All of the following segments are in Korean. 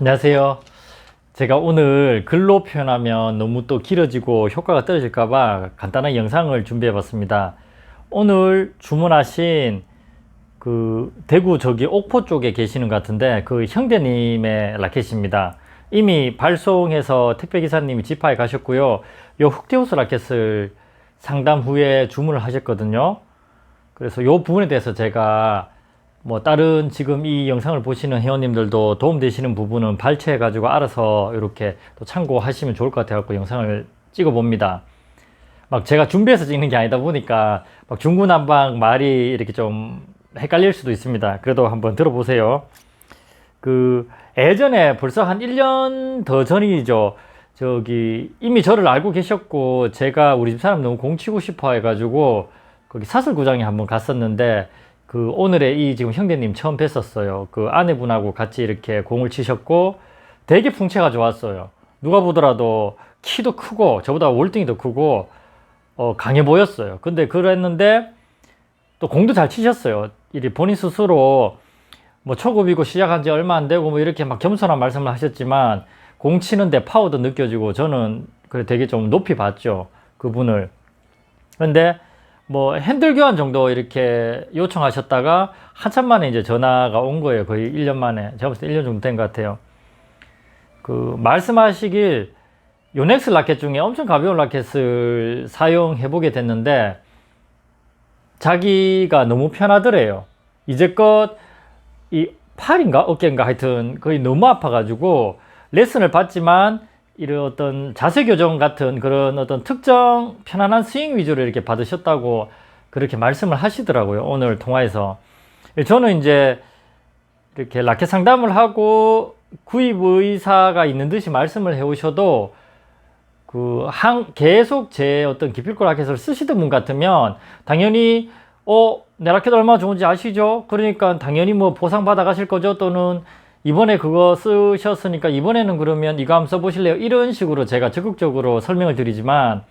안녕하세요. 제가 오늘 글로 표현하면 너무 또 길어지고 효과가 떨어질까봐 간단한 영상을 준비해 봤습니다. 오늘 주문하신 그 대구 저기 옥포 쪽에 계시는 것 같은데 그 형제님의 라켓입니다. 이미 발송해서 택배기사님이 집하에 가셨고요. 요 흑태우스 라켓을 상담 후에 주문을 하셨거든요. 그래서 요 부분에 대해서 제가 뭐 다른 지금 이 영상을 보시는 회원님들도 도움되시는 부분은 발췌해 가지고 알아서 이렇게 또 참고하시면 좋을 것 같아 갖고 영상을 찍어 봅니다. 막 제가 준비해서 찍는 게 아니다 보니까 막 중구난방 말이 이렇게 좀 헷갈릴 수도 있습니다. 그래도 한번 들어보세요. 그 예전에 벌써 한 1년 더 전이죠. 저기 이미 저를 알고 계셨고 제가 우리 집 사람 너무 공치고 싶어 해가지고 거기 사슬구장에 한번 갔었는데 그 오늘의 이 지금 형제님 처음 뵀었어요. 그 아내분하고 같이 이렇게 공을 치셨고 되게 풍채가 좋았어요. 누가 보더라도 키도 크고 저보다 월등히 더 크고 어, 강해 보였어요. 근데 그랬는데 또 공도 잘 치셨어요. 이 본인 스스로 뭐 초급이고 시작한 지 얼마 안 되고 뭐 이렇게 막 겸손한 말씀을 하셨지만 공 치는데 파워도 느껴지고 저는 그래 되게 좀 높이 봤죠. 그분을. 근데 뭐 핸들 교환 정도 이렇게 요청하셨다가 한참 만에 이제 전화가 온 거예요. 거의 1년 만에. 제가 봤을 때 1년 정도 된 것 같아요. 그 말씀하시길 요넥스 라켓 중에 엄청 가벼운 라켓을 사용해 보게 됐는데 자기가 너무 편하더래요. 이제껏 이 팔인가 어깨인가 하여튼 거의 너무 아파가지고 레슨을 받지만 이런 어떤 자세 교정 같은 그런 어떤 특정 편안한 스윙 위주로 이렇게 받으셨다고 그렇게 말씀을 하시더라고요. 오늘 통화에서. 저는 이제 이렇게 라켓 상담을 하고 구입 의사가 있는 듯이 말씀을 해 오셔도 그 한 계속 제 어떤 기필코 라켓을 쓰시던 분 같으면 당연히 어, 내 라켓 얼마나 좋은지 아시죠? 그러니까 당연히 뭐 보상 받아 가실 거죠? 또는 이번에 그거 쓰셨으니까 이번에는 그러면 이거 한번 써보실래요? 이런 식으로 제가 적극적으로 설명을 드리지만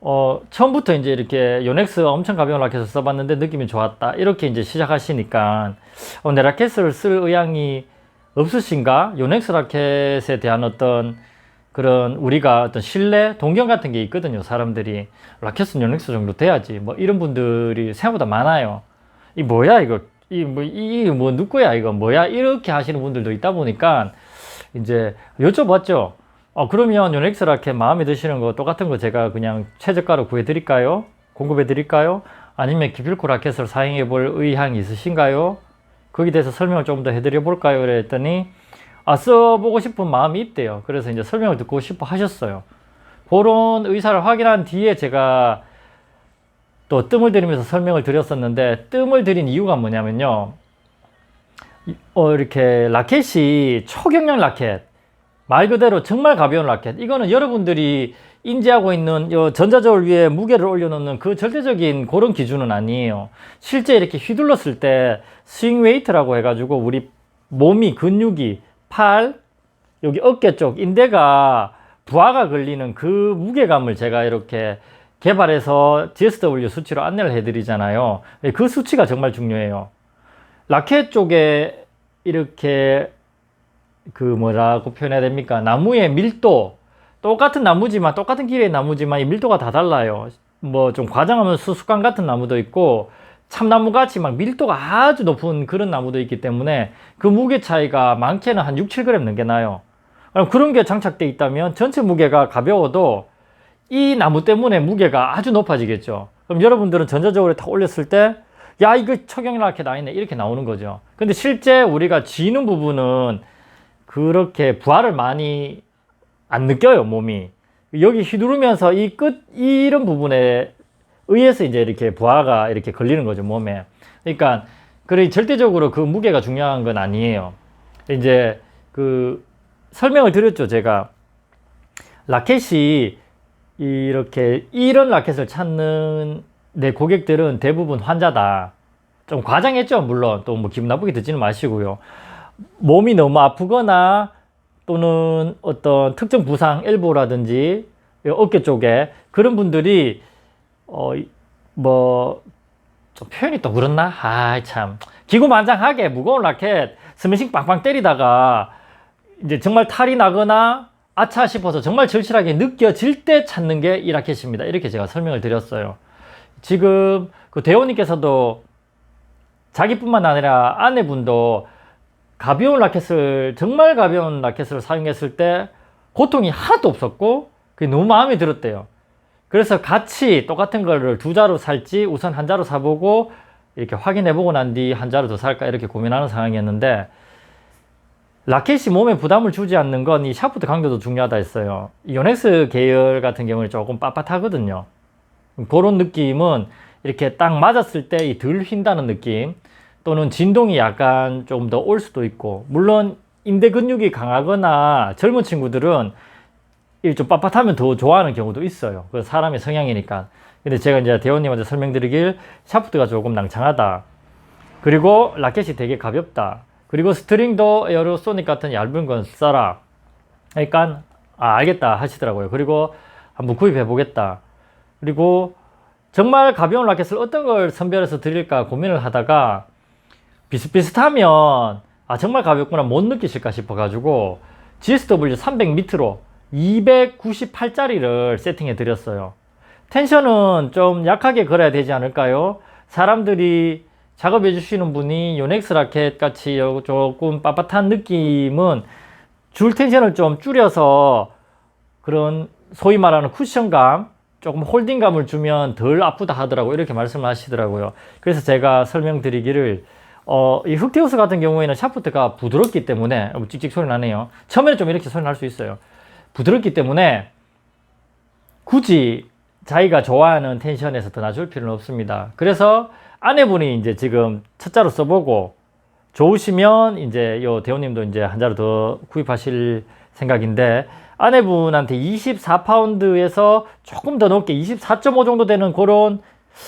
어, 처음부터 이제 이렇게 요넥스 엄청 가벼운 라켓을 써봤는데 느낌이 좋았다. 이렇게 이제 시작하시니까 어, 내 라켓을 쓸 의향이 없으신가? 요넥스 라켓에 대한 어떤 그런 우리가 어떤 신뢰, 동경 같은 게 있거든요. 사람들이 라켓은 요넥스 정도 돼야지. 뭐 이런 분들이 생각보다 많아요. 이 뭐야 이거 이 뭐이뭐 누구야 이거 뭐야 이렇게 하시는 분들도 있다 보니까 이제 여쭤봤죠. 어 그러면 요넥스 라켓 마음에 드시는 거 똑같은 거 제가 그냥 최저가로 구해 드릴까요? 공급해 드릴까요? 아니면 기필코 라켓을 사용해 볼 의향이 있으신가요? 거기에 대해서 설명을 좀 더 해드려 볼까요? 그랬더니 아, 써보고 싶은 마음이 있대요. 그래서 이제 설명을 듣고 싶어 하셨어요. 그런 의사를 확인한 뒤에 제가 또 뜸을 들이면서 설명을 드렸었는데, 뜸을 들인 이유가 뭐냐면요. 어, 이렇게 라켓이 초경량 라켓, 말 그대로 정말 가벼운 라켓. 이거는 여러분들이 인지하고 있는 전자저울 위에 무게를 올려놓는 그 절대적인 그런 기준은 아니에요. 실제 이렇게 휘둘렀을 때 스윙 웨이트라고 해가지고 우리 몸이 근육이 팔, 여기 어깨 쪽 인대가 부하가 걸리는 그 무게감을 제가 이렇게 개발해서 GSW 수치로 안내를 해드리잖아요. 그 수치가 정말 중요해요. 라켓 쪽에 이렇게 그 뭐라고 표현해야 됩니까? 나무의 밀도 똑같은 나무지만 똑같은 길이의 나무지만 이 밀도가 다 달라요. 뭐 좀 과장하면 수수깡 같은 나무도 있고 참나무 같이 막 밀도가 아주 높은 그런 나무도 있기 때문에 그 무게 차이가 많게는 한 6, 7g 넘게 나요. 그런 게 장착돼 있다면 전체 무게가 가벼워도 이 나무 때문에 무게가 아주 높아지겠죠. 그럼 여러분들은 전자적으로 다 올렸을 때, 야, 이거 초경락켓 아니네. 이렇게 나오는 거죠. 근데 실제 우리가 쥐는 부분은 그렇게 부하를 많이 안 느껴요, 몸이. 여기 휘두르면서 이 끝, 이런 부분에 의해서 이제 이렇게 부하가 이렇게 걸리는 거죠, 몸에. 그러니까, 그래, 절대적으로 그 무게가 중요한 건 아니에요. 이제 그 설명을 드렸죠, 제가. 라켓이 이렇게 이런 라켓을 찾는 내 고객들은 대부분 환자다. 좀 과장했죠, 물론. 또 뭐 기분 나쁘게 듣지는 마시고요. 몸이 너무 아프거나 또는 어떤 특정 부상, 엘보라든지 어깨 쪽에 그런 분들이 어, 뭐, 좀 표현이 또 그렇나? 아, 참. 기고만장하게 무거운 라켓 스매싱 빵빵 때리다가 이제 정말 탈이 나거나 아차 싶어서 정말 절실하게 느껴질 때 찾는 게 이 라켓입니다. 이렇게 제가 설명을 드렸어요. 지금 그 대호님께서도 자기뿐만 아니라 아내분도 가벼운 라켓을 정말 가벼운 라켓을 사용했을 때 고통이 하나도 없었고 그게 너무 마음에 들었대요. 그래서 같이 똑같은 거를 두 자루 살지 우선 한 자루 사보고 이렇게 확인해보고 난 뒤 한 자루 더 살까 이렇게 고민하는 상황이었는데 라켓이 몸에 부담을 주지 않는 건 이 샤프트 강도도 중요하다 했어요. 이 요넥스 계열 같은 경우는 조금 빳빳하거든요. 그런 느낌은 이렇게 딱 맞았을 때 이 덜 휜다는 느낌 또는 진동이 약간 좀더올 수도 있고 물론 인대 근육이 강하거나 젊은 친구들은 이좀 빳빳하면 더 좋아하는 경우도 있어요. 그 사람의 성향이니까. 근데 제가 이제 대원님한테 설명드리길 샤프트가 조금 낭창하다. 그리고 라켓이 되게 가볍다. 그리고 스트링도 에어로소닉 같은 얇은 건 써라. 그러니까 아 알겠다 하시더라고요. 그리고 한번 구입해 보겠다. 그리고 정말 가벼운 라켓을 어떤 걸 선별해서 드릴까 고민을 하다가 비슷비슷하면 아 정말 가볍구나 못 느끼실까 싶어 가지고 GSW 300 밑으로 298짜리를 세팅해 드렸어요. 텐션은 좀 약하게 걸어야 되지 않을까요? 사람들이 작업해 주시는 분이 요넥스 라켓 같이 조금 빳빳한 느낌은 줄 텐션을 좀 줄여서 그런 소위 말하는 쿠션감 조금 홀딩감을 주면 덜 아프다 하더라고요. 이렇게 말씀을 하시더라고요. 그래서 제가 설명드리기를 어, 이 흑테우스 같은 경우에는 샤프트가 부드럽기 때문에 어, 찍찍 소리 나네요. 처음에는 좀 이렇게 소리 날 수 있어요. 부드럽기 때문에 굳이 자기가 좋아하는 텐션에서 더 낮출 필요는 없습니다. 그래서 아내분이 이제 지금 첫 자로 써보고 좋으시면 이제 요 대호님도 이제 한 자루 더 구입하실 생각인데 아내분한테 24파운드에서 조금 더 높게 24.5 정도 되는 그런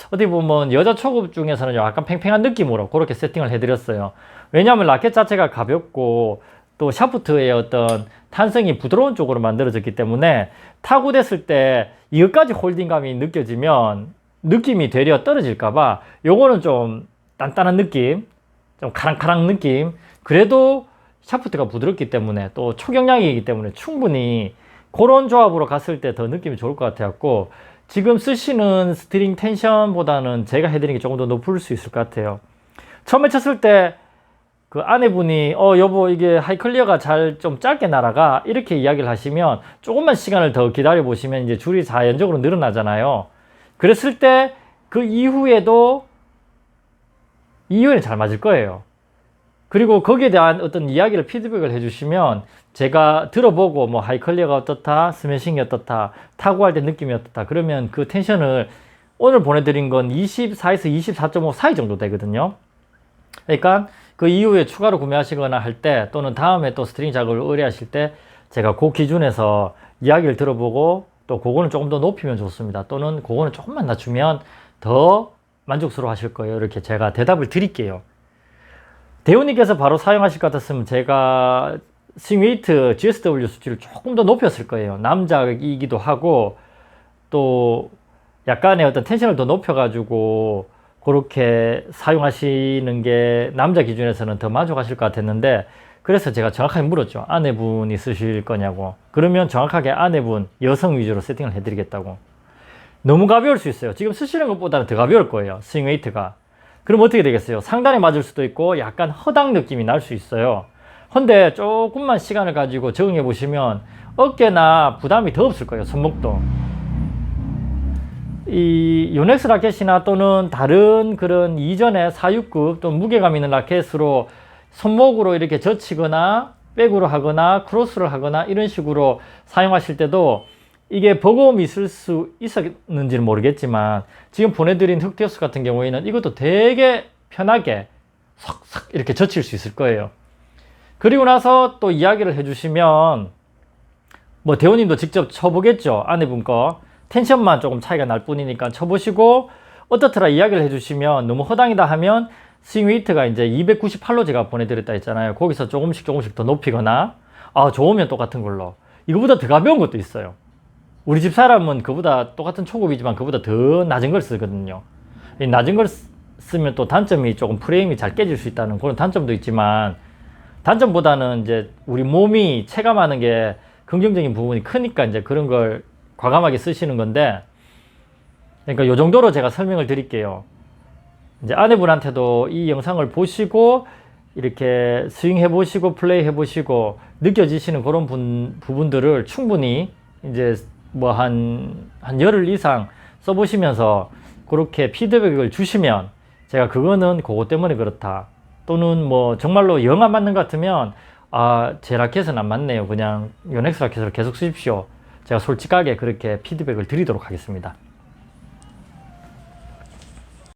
어떻게 보면 여자 초급 중에서는 약간 팽팽한 느낌으로 그렇게 세팅을 해드렸어요. 왜냐하면 라켓 자체가 가볍고 또 샤프트의 어떤 탄성이 부드러운 쪽으로 만들어졌기 때문에 타고 됐을 때 이것까지 홀딩감이 느껴지면 느낌이 되려 떨어질까봐 요거는 좀 단단한 느낌, 좀 카랑카랑 느낌. 그래도 샤프트가 부드럽기 때문에 또 초경량이기 때문에 충분히 그런 조합으로 갔을 때 더 느낌이 좋을 것 같아갖고 지금 쓰시는 스트링 텐션보다는 제가 해드리는 게 조금 더 높을 수 있을 것 같아요. 처음에 쳤을 때 그 아내분이 어 여보 이게 하이클리어가 잘 좀 짧게 날아가 이렇게 이야기를 하시면 조금만 시간을 더 기다려 보시면 이제 줄이 자연적으로 늘어나잖아요. 그랬을 때 그 이후에도 이후에는 잘 맞을 거예요. 그리고 거기에 대한 어떤 이야기를 피드백을 해주시면 제가 들어보고 뭐 하이클리어가 어떻다, 스매싱이 어떻다, 타고 할때 느낌이 어떻다. 그러면 그 텐션을 오늘 보내드린 건 24에서 24.5 사이 정도 되거든요. 그러니까 그 이후에 추가로 구매하시거나 할 때 또는 다음에 또 스트링 작업을 의뢰하실 때 제가 그 기준에서 이야기를 들어보고 또 그거는 조금 더 높이면 좋습니다. 또는 그거는 조금만 낮추면 더 만족스러워 하실 거예요. 이렇게 제가 대답을 드릴게요. 대우님께서 바로 사용하실 것 같았으면 제가 스윙웨이트 GSW 수치를 조금 더 높였을 거예요. 남자이기도 하고 또 약간의 어떤 텐션을 더 높여가지고 그렇게 사용하시는 게 남자 기준에서는 더 만족하실 것 같았는데 그래서 제가 정확하게 물었죠. 아내분이 쓰실 거냐고. 그러면 정확하게 아내분 여성 위주로 세팅을 해드리겠다고. 너무 가벼울 수 있어요. 지금 쓰시는 것보다는 더 가벼울 거예요. 스윙 웨이트가. 그럼 어떻게 되겠어요? 상단에 맞을 수도 있고 약간 허당 느낌이 날 수 있어요. 근데 조금만 시간을 가지고 적응해 보시면 어깨나 부담이 더 없을 거예요. 손목도. 이 요넥스 라켓이나 또는 다른 그런 이전의 4육급 또 무게감 있는 라켓으로 손목으로 이렇게 젖히거나 백으로 하거나 크로스를 하거나 이런 식으로 사용하실 때도 이게 버거움이 있을 수 있었는지는 모르겠지만 지금 보내드린 흑테우스 같은 경우에는 이것도 되게 편하게 싹싹 이렇게 젖힐 수 있을 거예요. 그리고 나서 또 이야기를 해주시면 뭐 대원님도 직접 쳐보겠죠 아내분 거 텐션만 조금 차이가 날 뿐이니까 쳐보시고 어떻더라 이야기를 해주시면 너무 허당이다 하면 스윙 웨이트가 이제 298로 제가 보내드렸다 했잖아요. 거기서 조금씩 조금씩 더 높이거나 아 좋으면 똑같은 걸로. 이거보다 더 가벼운 것도 있어요. 우리 집 사람은 그보다 똑같은 초급이지만 그보다 더 낮은 걸 쓰거든요. 이 낮은 걸 쓰- 쓰면 또 단점이 조금 프레임이 잘 깨질 수 있다는 그런 단점도 있지만 단점보다는 이제 우리 몸이 체감하는 게 긍정적인 부분이 크니까 이제 그런 걸 과감하게 쓰시는 건데 그러니까 요 정도로 제가 설명을 드릴게요. 이제 아내분한테도 이 영상을 보시고 이렇게 스윙해 보시고 플레이 해 보시고 느껴지시는 그런 분, 부분들을 충분히 이제 뭐 한 한 열흘 이상 써보시면서 그렇게 피드백을 주시면 제가 그거는 그거 때문에 그렇다. 또는 뭐 정말로 영안 맞는 것 같으면 아 제 라켓은 안 맞네요. 그냥 요넥스 라켓을 계속 쓰십시오. 제가 솔직하게 그렇게 피드백을 드리도록 하겠습니다